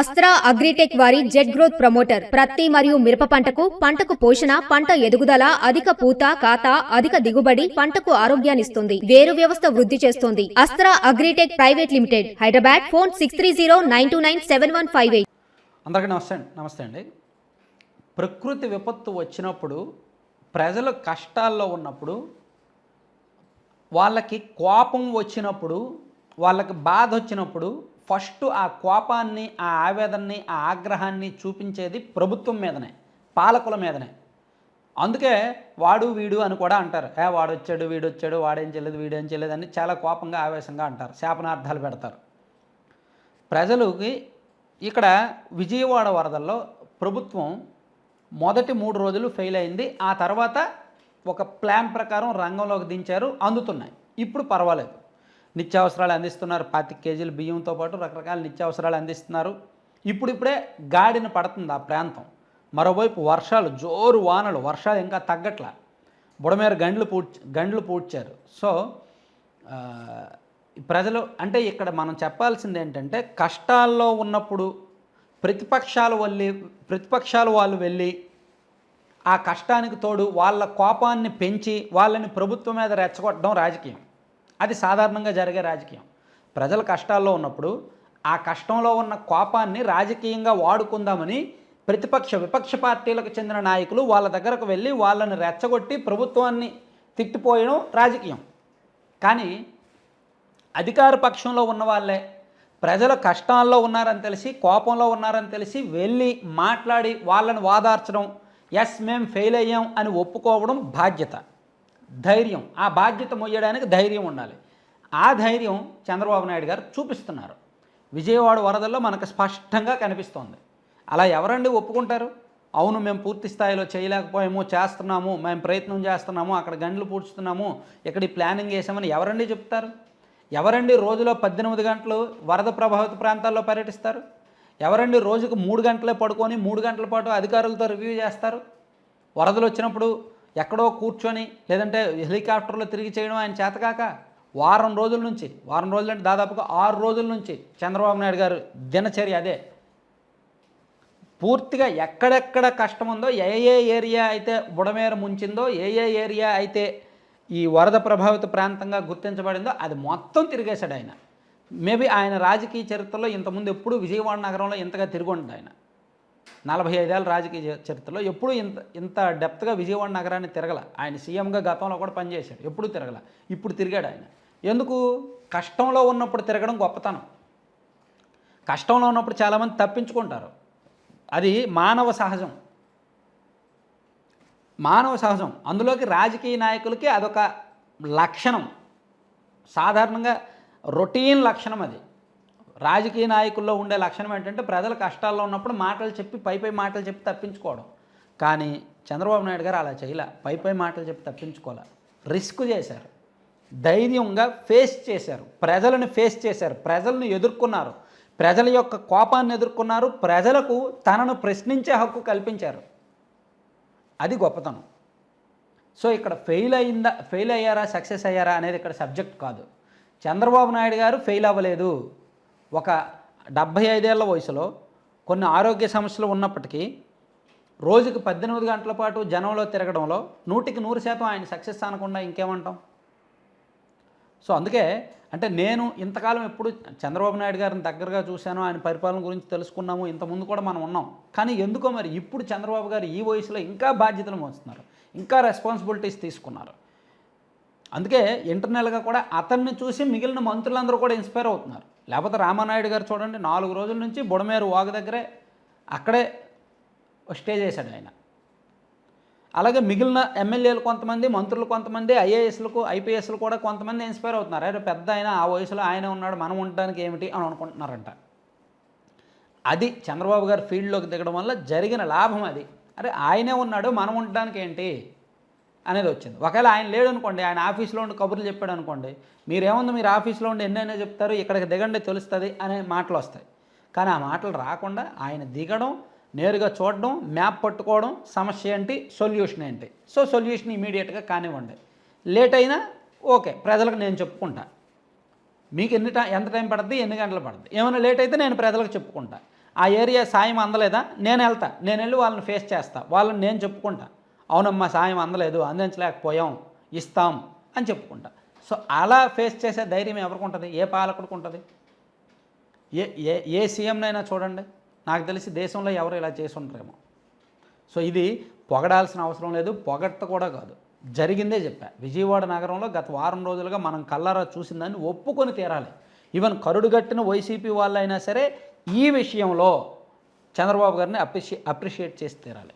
Astra agritech వారి jet growth promoter ప్రత్తి మరియు మిరప పంటకు పంటకు పోషణ పంట ఎదుగుదల అధిక పూత కాత అధిక దిగుబడి పంటకు ఆరోగ్యాన్నిస్తుంది వేరు వ్యవస్థ వృద్ధి చేస్తుంది. Astra Agritech private limited Hyderabad phone six three zero nine two nine seven one five eight. అందరికీ నమస్తే నమస్తే అండి. ప్రకృతి విపత్తు వచ్చినప్పుడు ప్రజలు కష్టాల్లో ఉన్నప్పుడు వాళ్ళకి కోపం వచ్చినప్పుడు వాళ్ళకి బాధ వచ్చినప్పుడు ఫస్ట్ ఆ కోపాన్ని ఆ ఆవేదనని ఆ ఆగ్రహాన్ని చూపించేది ప్రభుత్వం మీదనే పాలకుల మీదనే. అందుకే వాడు వీడు అని కూడా అంటారు. ఏ వాడు వచ్చాడు వీడు వచ్చాడు వాడేం చేయలేదు వీడేం చేయలేదు అని చాలా కోపంగా ఆవేశంగా అంటారు. శాపనార్థాలు పెడతారు. ప్రజలకి ఇక్కడ విజయవాడ వరదల్లో ప్రభుత్వం మొదటి మూడు రోజులు ఫెయిల్ అయింది. ఆ తర్వాత ఒక ప్లాన్ ప్రకారం రంగంలోకి దించారు అందుతున్నాయి. ఇప్పుడు పర్వాలేదు. నిత్యావసరాలు అందిస్తున్నారు. పాతిక కేజీలు బియ్యంతో పాటు రకరకాల నిత్యావసరాలు అందిస్తున్నారు. ఇప్పుడిప్పుడే గాడిన పడుతుంది ఆ ప్రాంతం. మరోవైపు వర్షాలు జోరు వానలు వర్షాలు ఇంకా తగ్గట్ల. బుడమేర గండ్లు పూడ్చి గండ్లు పూడ్చారు. సో ప్రజలు అంటే ఇక్కడ మనం చెప్పాల్సింది ఏంటంటే కష్టాల్లో ఉన్నప్పుడు ప్రతిపక్షాలు వెళ్ళి ప్రతిపక్షాలు వాళ్ళు వెళ్ళి ఆ కష్టానికి తోడు వాళ్ళ కోపాన్ని పెంచి వాళ్ళని ప్రభుత్వం మీద రెచ్చగొట్టడం రాజకీయం. అది సాధారణంగా జరిగే రాజకీయం. ప్రజలు కష్టాల్లో ఉన్నప్పుడు ఆ కష్టంలో ఉన్న కోపాన్ని రాజకీయంగా వాడుకుందామని ప్రతిపక్ష విపక్ష పార్టీలకు చెందిన నాయకులు వాళ్ళ దగ్గరకు వెళ్ళి వాళ్ళని రెచ్చగొట్టి ప్రభుత్వాన్ని తిట్టిపోయడం రాజకీయం. కానీ అధికార పక్షంలో ఉన్న వాళ్ళే ప్రజల కష్టాల్లో ఉన్నారని తెలిసి కోపంలో ఉన్నారని తెలిసి వెళ్ళి మాట్లాడి వాళ్ళని వాదార్చడం ఎస్ మేం ఫెయిల్ అయ్యాం అని ఒప్పుకోవడం బాధ్యత. ధైర్యం. ఆ బాధ్యత మొయ్యడానికి ధైర్యం ఉండాలి. ఆ ధైర్యం చంద్రబాబు నాయుడు గారు చూపిస్తున్నారు. విజయవాడ వరదల్లో మనకు స్పష్టంగా కనిపిస్తోంది. అలా ఎవరండి ఒప్పుకుంటారు? అవును మేము పూర్తి స్థాయిలో చేయలేకపోయాము చేస్తున్నాము మేము ప్రయత్నం చేస్తున్నాము అక్కడ గంటలు పూడ్చుతున్నాము ఇక్కడ ప్లానింగ్ చేసామని ఎవరండి చెప్తారు? ఎవరండి రోజులో పద్దెనిమిది గంటలు వరద ప్రభావిత ప్రాంతాల్లో పర్యటిస్తారు? ఎవరండి రోజుకు మూడు గంటలే పడుకొని మూడు గంటల పాటు అధికారులతో రివ్యూ చేస్తారు? వరదలు వచ్చినప్పుడు ఎక్కడో కూర్చొని లేదంటే హెలికాప్టర్లో తిరిగి చేయడం ఆయన చేతకాక వారం రోజుల నుంచి వారం రోజులు అంటే దాదాపుగా ఆరు రోజుల నుంచి చంద్రబాబు నాయుడు గారు దినచర్య అదే. పూర్తిగా ఎక్కడెక్కడ కష్టం ఉందో ఏ ఏ ఏరియా అయితే బుడమేర ముంచిందో ఏ ఏ ఏరియా అయితే ఈ వరద ప్రభావిత ప్రాంతంగా గుర్తించబడిందో అది మొత్తం తిరిగేశాడు ఆయన. మేబీ ఆయన రాజకీయ చరిత్రలో ఇంతకుముందు ఎప్పుడు విజయవాడ నగరంలో ఇంతగా తిరిగి ఆయన. నలభై ఐదేళ్ళ రాజకీయ చరిత్రలో ఎప్పుడు ఇంత ఇంత డెప్త్గా విజయవాడ నగరాన్ని తిరగల. ఆయన సీఎంగా గతంలో కూడా పనిచేశాడు. ఎప్పుడు తిరగల. ఇప్పుడు తిరిగాడు ఆయన. ఎందుకు? కష్టంలో ఉన్నప్పుడు తిరగడం గొప్పతనం. కష్టంలో ఉన్నప్పుడు చాలామంది తప్పించుకుంటారు. అది మానవ సహజం. మానవ సహజం. అందులోకి రాజకీయ నాయకులకి అదొక లక్షణం. సాధారణంగా రొటీన్ లక్షణం అది. రాజకీయ నాయకుల్లో ఉండే లక్షణం ఏంటంటే ప్రజల కష్టాల్లో ఉన్నప్పుడు మాటలు చెప్పి పై పై మాటలు చెప్పి తప్పించుకోవడం. కానీ చంద్రబాబు నాయుడు గారు అలా చేయలే. పై పై మాటలు చెప్పి తప్పించుకోలే. రిస్క్ చేశారు. ధైర్యంగా ఫేస్ చేశారు. ప్రజలను ఫేస్ చేశారు. ప్రజలను ఎదుర్కొన్నారు. ప్రజల యొక్క కోపాన్ని ఎదుర్కొన్నారు. ప్రజలకు తనను ప్రశ్నించే హక్కు కల్పించారు. అది గొప్పతనం. సో ఇక్కడ ఫెయిల్ అయిందా ఫెయిల్ అయ్యారా సక్సెస్ అయ్యారా అనేది ఇక్కడ సబ్జెక్ట్ కాదు. చంద్రబాబు నాయుడు గారు ఫెయిల్ అవ్వలేదు. ఒక డెబ్భై ఐదేళ్ళ వయసులో కొన్ని ఆరోగ్య సమస్యలు ఉన్నప్పటికీ రోజుకి పద్దెనిమిది గంటల పాటు జనంలో తిరగడంలో నూటికి నూరు శాతం ఆయన సక్సెస్ అనకుండా ఇంకేమంటాం? సో అందుకే అంటే నేను ఇంతకాలం ఎప్పుడు చంద్రబాబు నాయుడు గారిని దగ్గరగా చూశాను ఆయన పరిపాలన గురించి తెలుసుకున్నాము ఇంతకుముందు కూడా మనం ఉన్నాం. కానీ ఎందుకో మరి ఇప్పుడు చంద్రబాబు గారు ఈ వయసులో ఇంకా బాధ్యతలు మోస్తున్నారు ఇంకా రెస్పాన్సిబిలిటీస్ తీసుకున్నారు. అందుకే ఇంటర్నల్గా కూడా అతన్ని చూసి మిగిలిన మంత్రులందరూ కూడా ఇన్స్పైర్ అవుతున్నారు. లేకపోతే రామానాయుడు గారు చూడండి నాలుగు రోజుల నుంచి బుడమేరు వాగు దగ్గరే అక్కడే స్టే చేశాడు ఆయన. అలాగే మిగిలిన ఎమ్మెల్యేలు కొంతమంది మంత్రులు కొంతమంది ఐఏఎస్లకు ఐపీఎస్లు కూడా కొంతమంది ఇన్స్పైర్ అవుతున్నారు. అరే పెద్ద ఆయన ఆ వయసులో ఆయన ఉన్నాడు మనం ఉండడానికి ఏమిటి అని అనుకుంటున్నారంట. అది చంద్రబాబు గారు ఫీల్డ్లోకి దిగడం వల్ల జరిగిన లాభం అది. అరే ఆయనే ఉన్నాడు మనం ఉండడానికి ఏంటి? అనేది వచ్చింది. ఒకవేళ ఆయన లేడు అనుకోండి ఆయన ఆఫీస్లో ఉండి కబుర్లు చెప్పాడు అనుకోండి మీరేముంది మీరు ఆఫీస్లో ఉండి ఎన్నైనా చెప్తారు ఇక్కడికి దిగండి తెలుస్తుంది అనే మాటలు వస్తాయి. కానీ ఆ మాటలు రాకుండా ఆయన దిగడం నేరుగా చూడడం మ్యాప్ పట్టుకోవడం సమస్య ఏంటి? సొల్యూషన్ ఏంటి? సో సొల్యూషన్ ఇమీడియట్గా కానివ్వండి. లేట్ అయినా ఓకే ప్రజలకు నేను చెప్పుకుంటా. మీకు ఎన్ని టైం ఎంత టైం పడుతుంది ఎన్ని గంటలు పడుతుంది ఏమైనా లేట్ అయితే నేను ప్రజలకు చెప్పుకుంటా. ఆ ఏరియా సాయం అందలేదా? నేను వెళ్తా. నేను వెళ్ళి వాళ్ళని ఫేస్ చేస్తా. వాళ్ళని నేను చెప్పుకుంటా. అవునమ్మా సాయం అందలేదు అందించలేకపోయాం ఇస్తాం అని చెప్పుకుంటా. సో అలా ఫేస్ చేసే ధైర్యం ఎవరికి ఉంటుంది? ఏ పాలకుడికి ఉంటుంది? ఏ ఏ ఏ సీఎంనైనా చూడండి. నాకు తెలిసి దేశంలో ఎవరు ఇలా చేసి ఉంటారేమో సో ఇది పొగడాల్సిన అవసరం లేదు పొగట్ట కూడా కాదు. జరిగిందే చెప్పా. విజయవాడ నగరంలో గత వారం రోజులుగా మనం కల్లారా చూసిందాన్ని ఒప్పుకొని తీరాలి. ఈవెన్ కరుడుగట్టిన వైసీపీ వాళ్ళైనా సరే ఈ విషయంలో చంద్రబాబు గారిని అప్రిషి అప్రిషియేట్ చేసి తీరాలి.